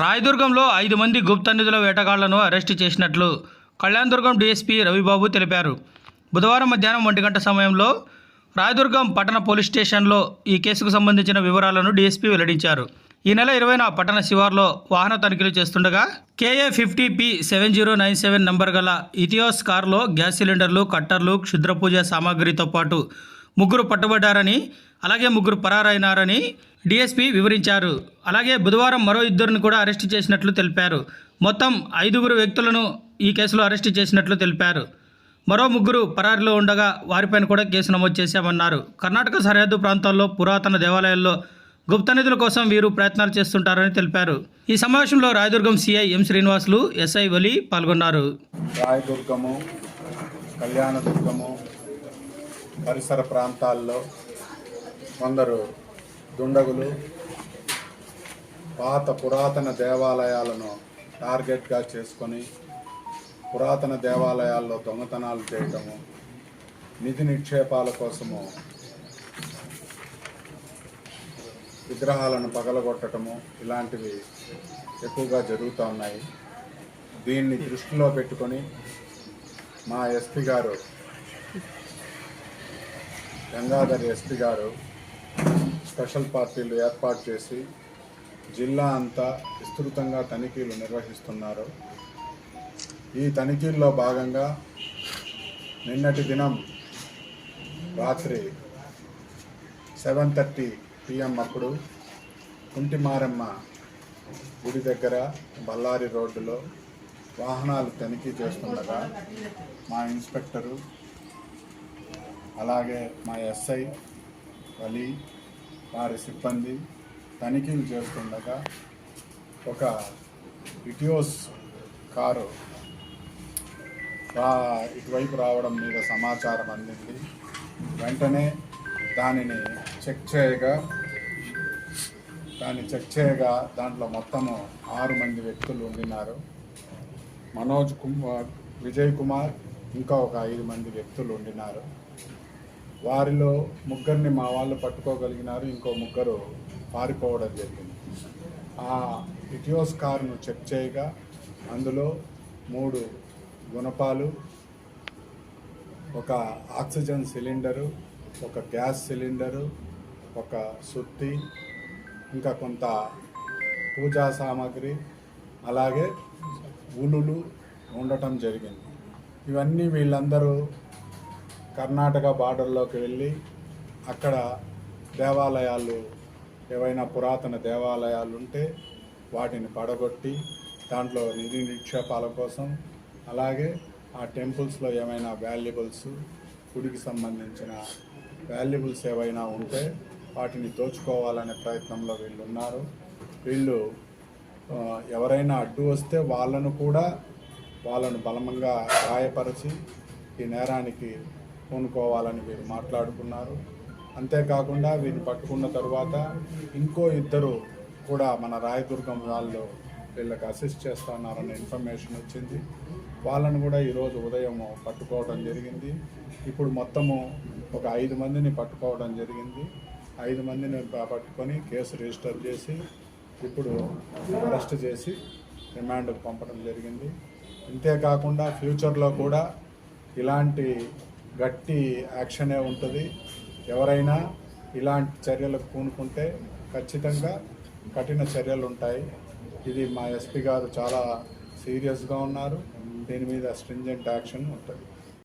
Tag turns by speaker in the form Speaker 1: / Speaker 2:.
Speaker 1: రాయదుర్గంలో ఐదు మంది గుప్త నిధుల వేటగాళ్ళను అరెస్టు చేసినట్లు కళ్యాణదుర్గం డీఎస్పీ రవిబాబు తెలిపారు. బుధవారం మధ్యాహ్నం ఒంటి గంట సమయంలో రాయదుర్గం పట్టణ పోలీస్ స్టేషన్లో ఈ కేసుకు సంబంధించిన వివరాలను డీఎస్పీ వెల్లడించారు. ఈ నెల ఇరవైన పట్టణ శివార్లో వాహన తనిఖీలు చేస్తుండగా KA fifty P seven zero nine seven number గల ఇథియోస్ కారులో గ్యాస్ సిలిండర్లు కట్టర్లు క్షుద్ర పూజ సామాగ్రితో పాటు ముగ్గురు పట్టుబడ్డారని అలాగే ముగ్గురు పరారైనారని డీఎస్పీ వివరించారు. అలాగే బుధవారం మరో ఇద్దరిని కూడా అరెస్టు చేసినట్లు తెలిపారు. మొత్తం ఐదుగురు వ్యక్తులను ఈ కేసులో అరెస్టు చేసినట్లు తెలిపారు. మరో ముగ్గురు పరారిలో ఉండగా వారిపైన కూడా కేసు నమోదు చేశామన్నారు. కర్ణాటక సరిహద్దు ప్రాంతాల్లో పురాతన దేవాలయాల్లో గుప్త నిధుల కోసం వీరు ప్రయత్నాలు చేస్తుంటారని తెలిపారు. ఈ సమావేశంలో Rayadurgam CI M Srinivasulu SI Vali పాల్గొన్నారు.
Speaker 2: రాయదుర్గము కళ్యాణదుర్గము పరిసర ప్రాంతాల్లో కొందరు దుండగులు పాత పురాతన దేవాలయాలను టార్గెట్గా చేసుకొని పురాతన దేవాలయాల్లో దొంగతనాలు చేయటము నిధి నిక్షేపాల కోసము విగ్రహాలను పగలగొట్టడము ఇలాంటివి ఎక్కువగా జరుగుతూ ఉన్నాయి. దీన్ని దృష్టిలో పెట్టుకొని మా ఎస్పీ గారు గంగాధర్ ఎస్పీ గారు స్పెషల్ పార్టీలు ఏర్పాటు చేసి జిల్లా అంతా విస్తృతంగా తనిఖీలు నిర్వహిస్తున్నారు. ఈ తనిఖీల్లో భాగంగా నిన్నటి దినం రాత్రి సెవెన్ థర్టీ పిఎం అప్పుడు కుంటిమారమ్మ గుడి దగ్గర బళ్ళారి రోడ్డులో వాహనాలు తనిఖీ చేస్తుండగా మా ఇన్స్పెక్టరు అలాగే మా ఎస్ఐ వలి వారి సిబ్బంది తనిఖీలు చేస్తుండగా ఒక ఇటియోస్ కారు రా- ఇటువైపు రావడం మీద సమాచారం అందింది. వెంటనే దానిని చెక్ చేయగా దాన్ని చెక్ చేయగా దాంట్లో మొత్తము ఆరు మంది వ్యక్తులు ఉండినారు. మనోజ్ కుమార్ విజయ్ కుమార్ ఇంకా ఒక ఐదు మంది వ్యక్తులు ఉండినారు. వారిలో ముగ్గురిని మా వాళ్ళు పట్టుకోగలిగినారు ఇంకో ముగ్గురు పారిపోవడం జరిగింది. ఆ ఇటియోస్ కారును చెక్ చేయగా అందులో మూడు గుణపాలు ఒక ఆక్సిజన్ సిలిండరు ఒక గ్యాస్ సిలిండరు ఒక సుత్తి ఇంకా కొంత పూజా సామాగ్రి అలాగే ఉలులు ఉండటం జరిగింది. ఇవన్నీ వీళ్ళందరూ కర్ణాటక బార్డర్లోకి వెళ్ళి అక్కడ దేవాలయాలు ఏవైనా పురాతన దేవాలయాలు ఉంటే వాటిని పడగొట్టి దాంట్లో నిధి నిక్షేపాల కోసం అలాగే ఆ టెంపుల్స్లో ఏమైనా వాల్యుబుల్స్ గుడికి సంబంధించిన వాల్యుబుల్స్ ఏవైనా ఉంటే వాటిని దోచుకోవాలనే ప్రయత్నంలో వీళ్ళు ఉన్నారు. వీళ్ళు ఎవరైనా అడ్డు వస్తే వాళ్ళను కూడా వాళ్ళను బలమంగా గాయపరిచి ఈ నేరానికి పూనుకోవాలని వీరు మాట్లాడుకున్నారు. అంతేకాకుండా వీరిని పట్టుకున్న తర్వాత ఇంకో ఇద్దరు కూడా మన రాయదుర్గం వాళ్ళు వీళ్ళకి అసిస్ట్ చేస్తున్నారన్న ఇన్ఫర్మేషన్ వచ్చింది. వాళ్ళను కూడా ఈరోజు ఉదయం పట్టుకోవడం జరిగింది. ఇప్పుడు మొత్తము ఒక ఐదు మందిని పట్టుకోవడం జరిగింది. ఐదు మందిని పట్టుకొని కేసు రిజిస్టర్ చేసి ఇప్పుడు అరెస్ట్ చేసి రిమాండ్కు పంపడం జరిగింది. అంతేకాకుండా ఫ్యూచర్లో కూడా ఇలాంటి గట్టి యాక్షనే ఉంటుంది. ఎవరైనా ఇలాంటి చర్యలకు పూనుకుంటే ఖచ్చితంగా కఠిన చర్యలు ఉంటాయి. ఇది మా ఎస్పీ గారు చాలా సీరియస్గా ఉన్నారు. దీని మీద స్ట్రింజెంట్ యాక్షన్ ఉంటుంది.